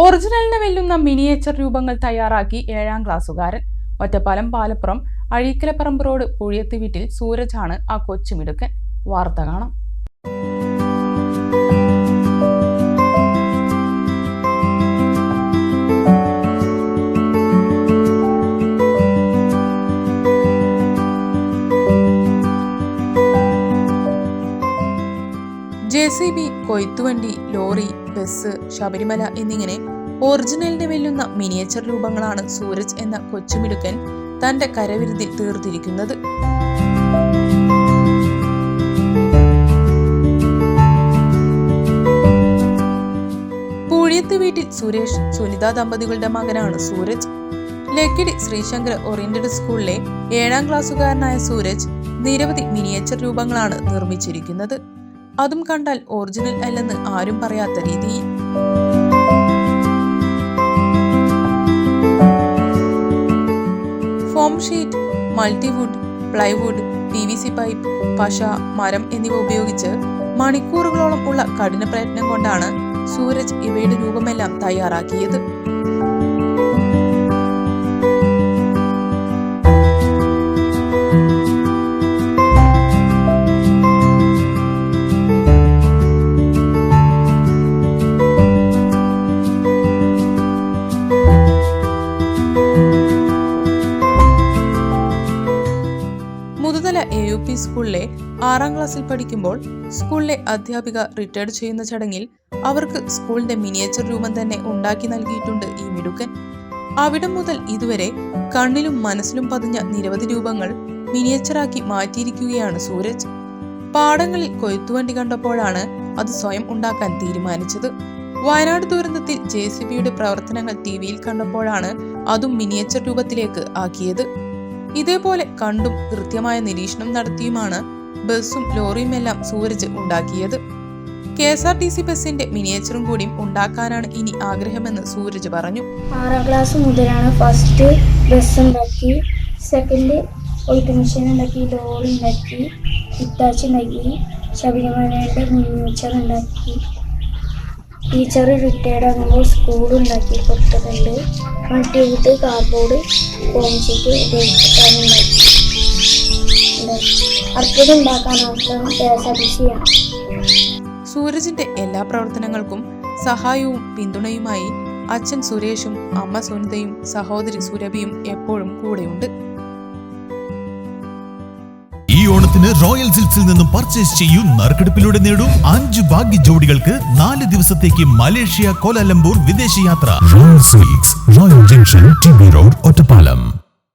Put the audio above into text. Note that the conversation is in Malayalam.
ഒറിജിനലിനെ വെല്ലുന്ന മിനിയേച്ചർ രൂപങ്ങൾ തയ്യാറാക്കി ഏഴാം ക്ലാസ്സുകാരൻ. ഒറ്റപ്പാലം പാലപ്പുറം അഴീക്കലപ്പറമ്പ് റോഡ് പുഴിയത്ത് വീട്ടിൽ സൂരജാണ് ആ കൊച്ചുമിടുക്കൻ. വാർത്ത കാണാം. ജെ സി ബി കൊയ്ത്തുവണ്ടി ലോറി ബസ് ശബരിമല എന്നിങ്ങനെ ഒറിജിനലിനെ വെല്ലുന്ന മിനിയേച്ചർ രൂപങ്ങളാണ് സൂരജ് എന്ന കൊച്ചുമിടുക്കൻ തന്റെ കരവിരുതി തീർത്തിരിക്കുന്നത്. പൂഴിയത്ത് വീട്ടിൽ സുരേഷ് സുനിത ദമ്പതികളുടെ മകനാണ് സൂരജ്. ലക്കിടി ശ്രീശങ്കർ ഓറിയന്റഡ് സ്കൂളിലെ ഏഴാം ക്ലാസ്സുകാരനായ സൂരജ് നിരവധി മിനിയേച്ചർ രൂപങ്ങളാണ് നിർമ്മിച്ചിരിക്കുന്നത്. അതും കണ്ടാൽ ഒറിജിനൽ അല്ലെന്ന് ആരും പറയാത്ത രീതിയിൽ. Foam sheet multiwood plywood P V C pipe പശ മരം എന്നിവ ഉപയോഗിച്ച് മണിക്കൂറുകളോളം ഉള്ള കഠിന പ്രയത്നം കൊണ്ടാണ് സൂരജ് ഇവയുടെ രൂപമെല്ലാം തയ്യാറാക്കിയത്. സ്കൂളിലെ ആറാം ക്ലാസ്സിൽ പഠിക്കുമ്പോൾ സ്കൂളിലെ അധ്യാപിക റിട്ടയർഡ് ചെയ്യുന്ന ചടങ്ങിൽ അവർക്ക് സ്കൂളിന്റെ മിനിയേച്ചർ രൂപം തന്നെ ഉണ്ടാക്കി നൽകിയിട്ടുണ്ട് ഈ മിടുക്കൻ. അവിടം മുതൽ ഇതുവരെ കണ്ണിലും മനസ്സിലും പതിഞ്ഞ നിരവധി രൂപങ്ങൾ മിനിയേച്ചറാക്കി മാറ്റിയിരിക്കുകയാണ് സൂരജ്. പാടങ്ങളിൽ കൊയ്ത്തുവണ്ടി കണ്ടപ്പോഴാണ് അത് സ്വയം ഉണ്ടാക്കാൻ തീരുമാനിച്ചത്. വയനാട് ദുരന്തത്തിൽ ജെ സി ബിയുടെ പ്രവർത്തനങ്ങൾ ടി വിയിൽ കണ്ടപ്പോഴാണ് അതും മിനിയേച്ചർ രൂപത്തിലേക്ക് ആക്കിയത്. ഇതേപോലെ കണ്ടും കൃത്യമായ നിരീക്ഷണം നടത്തിയുമാണ് ബസ്സും ലോറിയും എല്ലാം സൂരജ് ഉണ്ടാക്കിയത്. K S R T C ബസിന്റെ മിനിയേച്ചറും കൂടി ഉണ്ടാക്കാനാണ് ഇനി ആഗ്രഹമെന്ന് സൂരജ് പറഞ്ഞു. ആറാം ക്ലാസ് മുതലാണ് ഫസ്റ്റ് ബസ് ഉണ്ടാക്കി സെക്കൻഡ് ഒഴുത്ത് മെഷീൻ ഉണ്ടാക്കി ലോറി ഉണ്ടാക്കി ഇത്താച്ചി ഉണ്ടാക്കി ശബരിമലയുടെ മിനിയേച്ചർ ഉണ്ടാക്കി. ടീച്ചർ റിട്ടയർഡ് ആകുമ്പോൾ സ്കൂൾ ഉണ്ടാക്കി കൊടുത്തിട്ടുണ്ട്. മൾട്ടിവുഡ് കാർഡ്ബോർഡ് ഫോം ഷീറ്റ് ഉപയോഗിച്ചിട്ടാണ് ഉണ്ടാക്കി സി സൂരജിന്റെ എല്ലാ പ്രവർത്തനങ്ങൾക്കും സഹായവും പിന്തുണയുമായി അച്ഛൻ സുരേഷും അമ്മ സുനിതയും സഹോദരി സുരഭിയും എപ്പോഴും കൂടെയുണ്ട്. ഓണത്തിന് റോയൽ സിൽസിൽ നിന്നും പർച്ചേസ് ചെയ്യൂ നറുക്കെടുപ്പിലൂടെ നേടും അഞ്ച് ഭാഗ്യ ജോഡികൾക്ക് നാല് ദിവസത്തേക്ക് മലേഷ്യ കോലാലംപൂർ വിദേശയാത്ര Royal Sweets Royal Junction T B Road Ottapalam.